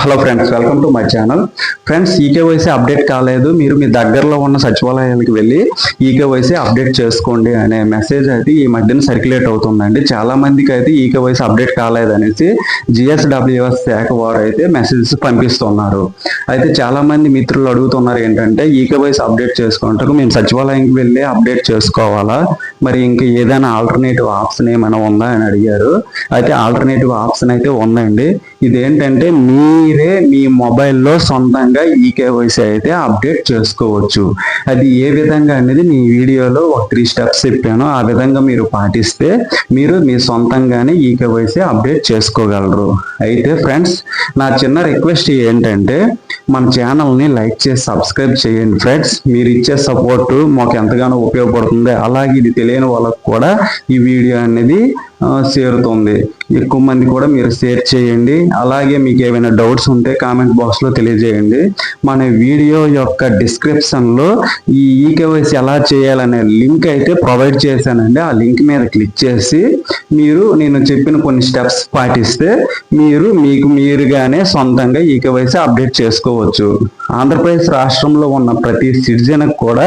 Hello friends welcome to my channel friends eKYC update కాలేదు. మీరు మీ దగ్గరలో ఉన్న సచివాలయాలకు వెళ్ళి ఈకేవైసీ అప్డేట్ చేసుకోండి అనే మెసేజ్ అయితే ఈ మధ్యన సర్క్యులేట్ అవుతుందండి. చాలా మందికి అయితే ఈకేవైసీ అప్డేట్ కాలేదనేసి జిఎస్డబ్ల్యూఎస్ శాఖ వారు అయితే మెసేజెస్ పంపిస్తున్నారు. అయితే చాలా మంది మిత్రులు అడుగుతున్నారు ఏంటంటే ఈకేవైసీ అప్డేట్ చేసుకుంటారు మేము సచివాలయంకి వెళ్ళి అప్డేట్ చేసుకోవాలా? మరి ఇంకా ఏదైనా ఆల్టర్నేటివ్ ఆప్షన్ ఏమైనా ఉందా అని అడిగారు. అయితే ఆల్టర్నేటివ్ ఆప్షన్ అయితే ఉందండి. ఇదేంటంటే మీరే మీ మొబైల్లో సొంతంగా ఈకేవైసీ అయితే అప్డేట్ చేసుకోవచ్చు. అది ఏ విధంగా అనేది మీ వీడియోలో ఒక త్రీ స్టెప్స్ చెప్పాను. ఆ విధంగా మీరు పాటిస్తే మీరు మీ సొంతంగానే ఈకేవైసీ అప్డేట్ చేసుకోగలరు. అయితే ఫ్రెండ్స్ నా చిన్న రిక్వెస్ట్ ఏంటంటే మన ఛానల్ని లైక్ చేసి సబ్స్క్రైబ్ చేయండి ఫ్రెండ్స్. మీరు ఇచ్చే సపోర్టు మాకు ఎంతగానో ఉపయోగపడుతుంది. అలాగే ఇది తెలియని వాళ్ళకు కూడా ఈ వీడియో అనేది చేరుతుంది. ఎక్కువ మంది కూడా మీరు షేర్ చేయండి. అలాగే మీకు ఏమైనా డౌట్స్ ఉంటే కామెంట్ బాక్స్లో తెలియజేయండి. మన వీడియో యొక్క డిస్క్రిప్షన్లో ఈ ఈకేవైసీ ఎలా చేయాలనే లింక్ అయితే ప్రొవైడ్ చేశానండి. ఆ లింక్ మీద క్లిక్ చేసి మీరు నేను చెప్పిన కొన్ని స్టెప్స్ పాటిస్తే మీరు మీకు మీరుగానే సొంతంగా ఈకేవైసీ అప్డేట్ చేసుకోవచ్చు. ఆంధ్రప్రదేశ్ రాష్ట్రంలో ఉన్న ప్రతి సిటిజన్ కూడా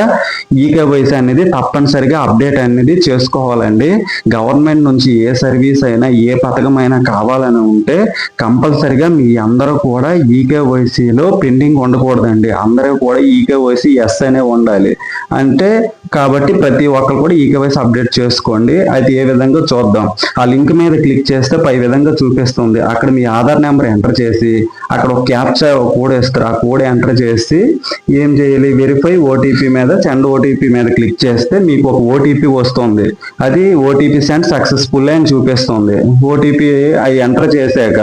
ఈకేవైసీ అనేది తప్పనిసరిగా అప్డేట్ అనేది చేసుకోవాలండి. గవర్నమెంట్ నుంచి ఏ ఏ సర్వీస్ అయినా ఏ పథకం అయినా కావాలని ఉంటే కంపల్సరిగా మీ అందరూ కూడా ఈకేవైసీలో పెండింగ్ ఉండకూడదండి. అందరూ కూడా ఈకేవైసీ ఎస్ అనే ఉండాలి. అంటే కాబట్టి ప్రతి ఒక్కరు కూడా ఈకేవైసీ అప్డేట్ చేసుకోండి. అది ఏ విధంగా చూద్దాం. ఆ లింక్ మీద క్లిక్ చేస్తే పై విధంగా చూపిస్తుంది. అక్కడ మీ ఆధార్ నెంబర్ ఎంటర్ చేసి అక్కడ ఒక క్యాప్చా కోడ్ ఇస్తారు ఆ కోడ్ ఎంటర్ చేసి ఏం చేయాలి? వెరిఫై ఓటీపీ మీద సెండ్ ఓటీపీ మీద క్లిక్ చేస్తే మీకు ఒక ఓటీపీ వస్తుంది. అది ఓటీపీ సెండ్ సక్సెస్ఫుల్ అని చూపిస్తుంది. ఓటీపీ అవి ఎంటర్ చేశాక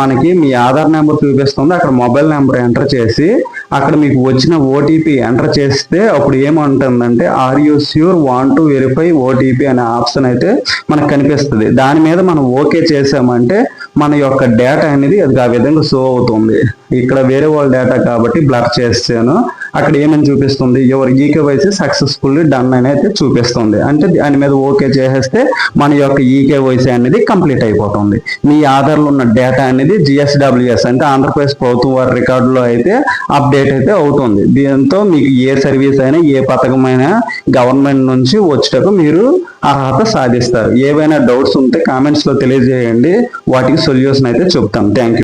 మనకి మీ ఆధార్ నెంబర్ చూపిస్తుంది. అక్కడ మొబైల్ నెంబర్ ఎంటర్ చేసి అక్కడ మీకు వచ్చిన ఓటీపీ ఎంటర్ చేస్తే అప్పుడు ఏమంటుందంటే are you sure want to verify OTP అనే ఆప్షన్ అయితే మనకు కనిపిస్తుంది. దాని మీద మనం ఓకే చేసామంటే మన యొక్క డేటా అనేది అది ఆ విధంగా షో అవుతుంది. ఇక్కడ వేరే వాళ్ళ డేటా కాబట్టి బ్లాక్ చేస్తాను. అక్కడ ఏమని చూపిస్తుంది? యువర్ ఈకేవైసీ సక్సెస్ఫుల్లీ డన్ అని అయితే చూపిస్తుంది. అంటే దాని మీద ఓకే చేసేస్తే మన యొక్క ఈకేవైసీ అనేది కంప్లీట్ అయిపోతుంది. మీ ఆధార్లో ఉన్న డేటా అనేది జిఎస్డబ్ల్యూఎస్ అంటే ఆంధ్రప్రదేశ్ ప్రభుత్వం వారి రికార్డులో అయితే అప్డేట్ అయితే అవుతుంది. దీంతో మీకు ఏ సర్వీస్ అయినా ఏ పథకమైనా గవర్నమెంట్ నుంచి వచ్చేటప్పుడు మీరు అర్హత సాధిస్తారు. ఏవైనా డౌట్స్ ఉంటే కామెంట్స్లో తెలియజేయండి. వాటికి సొల్యూషన్ అయితే చెప్తాం. Thank you